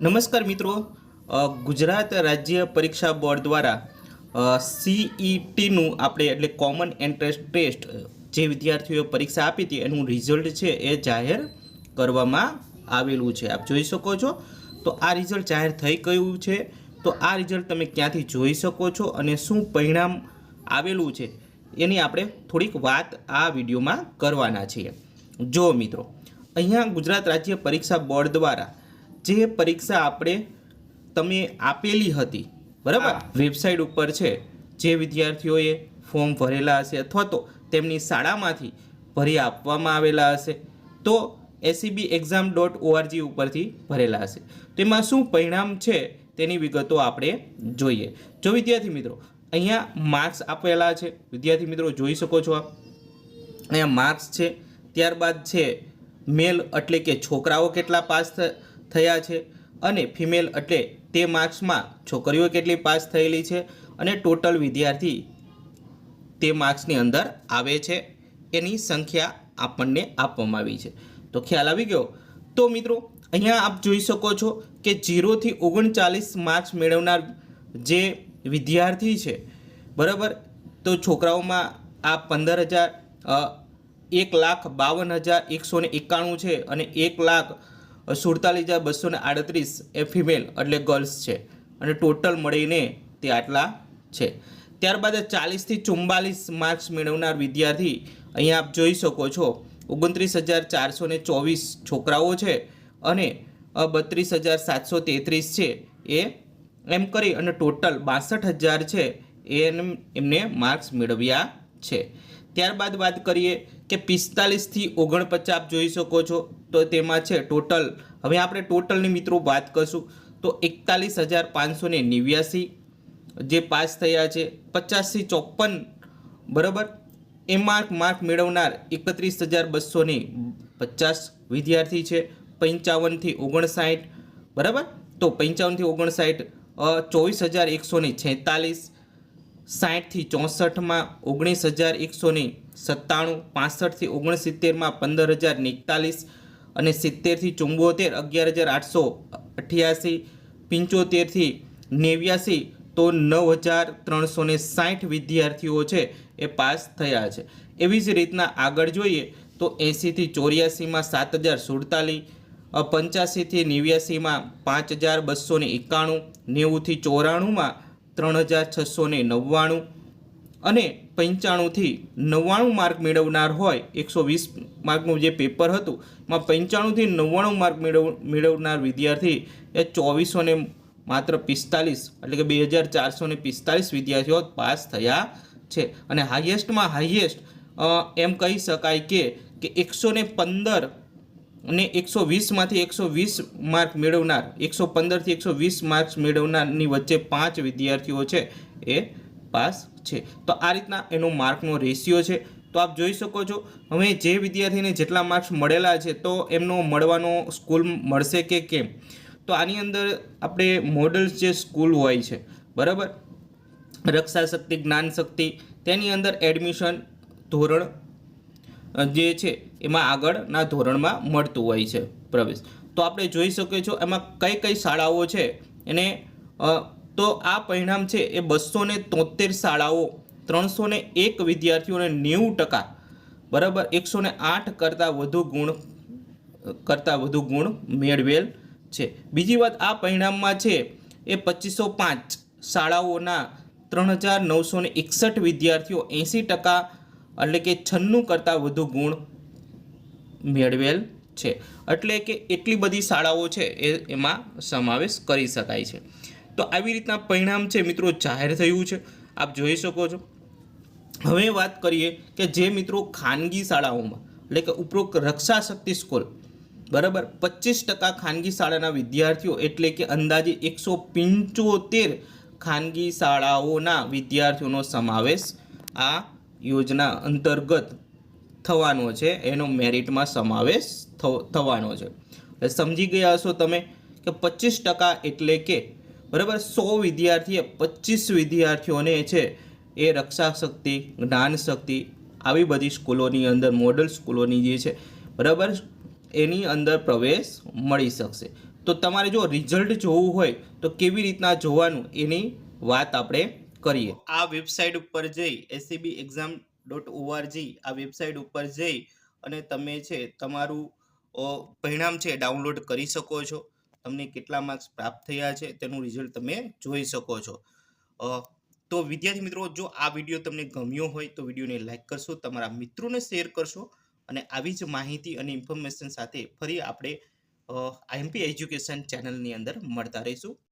નમસ્કાર મિત્રો. ગુજરાત રાજ્ય પરીક્ષા બોર્ડ દ્વારા સીઈટીનું આપણે એટલે કોમન એન્ટ્રન્સ ટેસ્ટ, જે વિદ્યાર્થીઓએ પરીક્ષા આપી હતી એનું રિઝલ્ટ છે એ જાહેર કરવામાં આવેલું છે. આપ જોઈ શકો છો. તો આ રિઝલ્ટ જાહેર થઈ ગયું છે. તો આ રિઝલ્ટ તમે ક્યાંથી જોઈ શકો છો અને શું પરિણામ આવેલું છે એની આપણે થોડીક વાત આ વિડીયોમાં કરવાના છીએ. જો મિત્રો, અહીંયા ગુજરાત રાજ્ય પરીક્ષા બોર્ડ દ્વારા જે પરીક્ષા આપણે તમે આપેલી હતી બરાબર? વેબસાઇટ ઉપર છે જે વિદ્યાર્થીઓએ ફોર્મ ભરેલા હશે અથવા તો તેમની શાળામાંથી ભરી આપવામાં આવેલા હશે તો એસીબી એક્ઝામ ડોટ ઓઆરજી ઉપરથી ભરેલા હશે. તેમાં શું પરિણામ છે તેની વિગતો આપણે જોઈએ. જો વિદ્યાર્થી મિત્રો અહીંયા માર્ક્સ આપેલા છે વિદ્યાર્થી મિત્રો જોઈ શકો છો આપ. અહીંયા માર્ક્સ છે ત્યારબાદ છે મેલ એટલે કે છોકરાઓ કેટલા પાસ થ- થયા છે અને ફિમેલ એટલે તે માર્ક્સમાં છોકરીઓ કેટલી પાસ થયેલી છે અને ટોટલ વિદ્યાર્થી તે માર્ક્સની અંદર આવે છે. એની સંખ્યા આપણને આપવામાં આવી છે. તો ખ્યાલ આવી ગયો? તો મિત્રો, અહીંયા આપ જોઈ શકો છો કે જીરોથી ઓગણચાલીસ માર્ક્સ મેળવનાર જે વિદ્યાર્થી છે, બરાબર? તો છોકરાઓમાં આ પંદર હજાર એક લાખ બાવન હજાર એકસો એકાણું છે અને એક લાખ સુડતાલીસ હજાર બસો ને આડત્રીસ એ ફિમેલ એટલે ગર્લ્સ છે. અને ટોટલ મળીને તે આટલા છે. ત્યારબાદ ચાલીસથી ચુમ્બાલીસ માર્ક્સ મેળવનાર વિદ્યાર્થી અહીંયા આપ જોઈ શકો છો. ઓગણત્રીસ હજાર ચારસો ને ચોવીસ છોકરાઓ છે અને બત્રીસ હજાર સાતસો તેત્રીસ છે એ એમ કરી અને ટોટલ બાસઠ હજાર છે એમ- એમને માર્ક્સ મેળવ્યા છે. ત્યારબાદ વાત કરીએ કે પિસ્તાલીસથી ઓગણપચાસ જોઈ શકો છો. તો તેમાં છે ટોટલ, હવે આપણે ટોટલની મિત્રો વાત કરશું. તો એકતાલીસ હજાર પાંચસો ને નેવ્યાસી, જે પાસ થયા છે, પચાસથી ચોપન બરાબર? એમાં માર્ક મેળવનાર એકત્રીસ હજાર બસો ને પચાસ વિદ્યાર્થી છે, પંચાવનથી ઓગણસાઠ, બરાબર? તો પંચાવનથી ઓગણસાઠ ચોવીસ હજાર એકસો ને છેતાલીસ, સાઠથી ચોસઠમાં ઓગણીસ હજાર એકસો ને સત્તાણું, પાસઠથી ઓગણસિત્તેરમાં પંદર હજાર એકતાલીસ અને સિત્તેરથી ચુંબોતેર, અગિયાર હજાર આઠસો અઠ્યાસી પંચોતેરથી નેવ્યાસી, તો નવ હજાર ત્રણસો સાઠ વિદ્યાર્થીઓ છે એ પાસ થયા છે. એવી જ રીતના આગળ જોઈએ તો એંસીથી ચોર્યાસીમાં સાત હજાર સુડતાલીસ પંચ્યાસીથી નેવ્યાસીમાં પાંચ હજાર બસો એકાણું નેવુંથી ચોરાણુંમાં ત્રણ હજાર છસો નવ્વાણું અને પંચાણુંથી નવ્વાણું માર્ક મેળવનાર હોય, એકસો વીસ માર્કનું જે પેપર હતું, એમાં પંચાણુંથી નવ્વાણું માર્ક મેળવ, મેળવનાર વિદ્યાર્થી એ ચોવીસો ને માત્ર પિસ્તાલીસ, એટલે કે બે હજાર ચારસો પિસ્તાલીસ વિદ્યાર્થીઓ પાસ થયા છે. અને હાઈએસ્ટમાં હાઈએસ્ટ એમ કહી શકાય કે કે એકસો ને પંદર અને એકસો વીસમાંથી એકસો વીસ માર્ક મેળવનાર, એકસો પંદરથી એકસો વીસ માર્ક્સ મેળવનારની વચ્ચે પાંચ વિદ્યાર્થીઓ છે એ પાસ છે. તો આ રીતના એનો માર્કનો રેશિયો છે. તો આપ જોઈ શકો છો, હવે જે વિદ્યાર્થીને જેટલા માર્ક્સ મળેલા છે, તો એમનો મળવાનો સ્કૂલ મળશે કે કેમ? તો આની અંદર આપણે મોડલ્સ જે સ્કૂલ હોય છે, બરાબર? રક્ષા શક્તિ જ્ઞાન શક્તિ તેની અંદર એડમિશન ધોરણ જે છે, એમાં આગળના ધોરણમાં મળતું હોય છે પ્રવેશ. તો આપણે જોઈ શકીએ છો, એમાં કઈ કઈ શાળાઓ છે, એને તો આ પરિણામ છે એ બસો ને તોતેર શાળાઓ ત્રણસો ને એક વિદ્યાર્થીઓને નેવું ટકા, બરાબર? એકસો ને આઠ કરતાં વધુ ગુણ, કરતાં વધુ ગુણ મેળવેલ છે. બીજી વાત આ પરિણામમાં છે એ પચીસો પાંચ શાળાઓના ત્રણ હજાર નવસો ને એકસઠ વિદ્યાર્થીઓ એંસી ટકા એટલે કે છન્નું કરતાં વધુ ગુણ મેળવેલ છે. એટલે કે એટલી બધી શાળાઓ છે એ એમાં સમાવેશ કરી શકાય છે. તો આવી રીતના પરિણામ છે મિત્રો જાહેર થયું છે. આપ જોઈ શકો છો. હવે વાત કરીએ કે જે મિત્રો ખાનગી શાળાઓમાં, એટલે કે ઉપરોક્ત રક્ષા શક્તિ સ્કૂલ, બરાબર? પચીસ ટકા ખાનગી શાળાના વિદ્યાર્થીઓ, એટલે કે અંદાજે એકસો પંચોતેર ખાનગી શાળાઓના વિદ્યાર્થીઓનો સમાવેશ આ યોજના અંતર્ગત થવાનો છે. એનો મેરિટમાં સમાવેશ થવ- થવાનો છે. સમજી ગયા હશો તમે કે પચીસ ટકા એટલે કે બરાબર? સો વિદ્યાર્થીએ પચીસ વિદ્યાર્થીઓને છે એ રક્ષા શક્તિ જ્ઞાન શક્તિ આવી બધી સ્કૂલોની અંદર મોડલ સ્કૂલોની જે છે, બરાબર? એની અંદર પ્રવેશ મળી શકશે. તો તમારે જો રિઝલ્ટ જોવું હોય, તો કેવી રીતના જોવાનું એની વાત આપણે કરીએ. આ વેબસાઇટ ઉપર જઈ એસીબી એક્ઝામ ડોટ ઓઆરજી આ વેબસાઇટ ઉપર જઈ અને તમે છે, તમારું પરિણામ છે ડાઉનલોડ કરી શકો છો. તમને કેટલા માર્ક્સ પ્રાપ્ત થયા છે, તેનું રિઝલ્ટ તમે જોઈ શકો છો. તો વિદ્યાર્થી મિત્રો, જો આ વીડિયો તમને ગમ્યો હોય, તો વિડીયોને લાઈક કરશો, તમારા મિત્રોને શેર કરશો અને આવી જ માહિતી અને ઇન્ફોર્મેશન સાથે ફરી આપણે આઈએમપી એજ્યુકેશન ચેનલની અંદર મળતા રહીશું.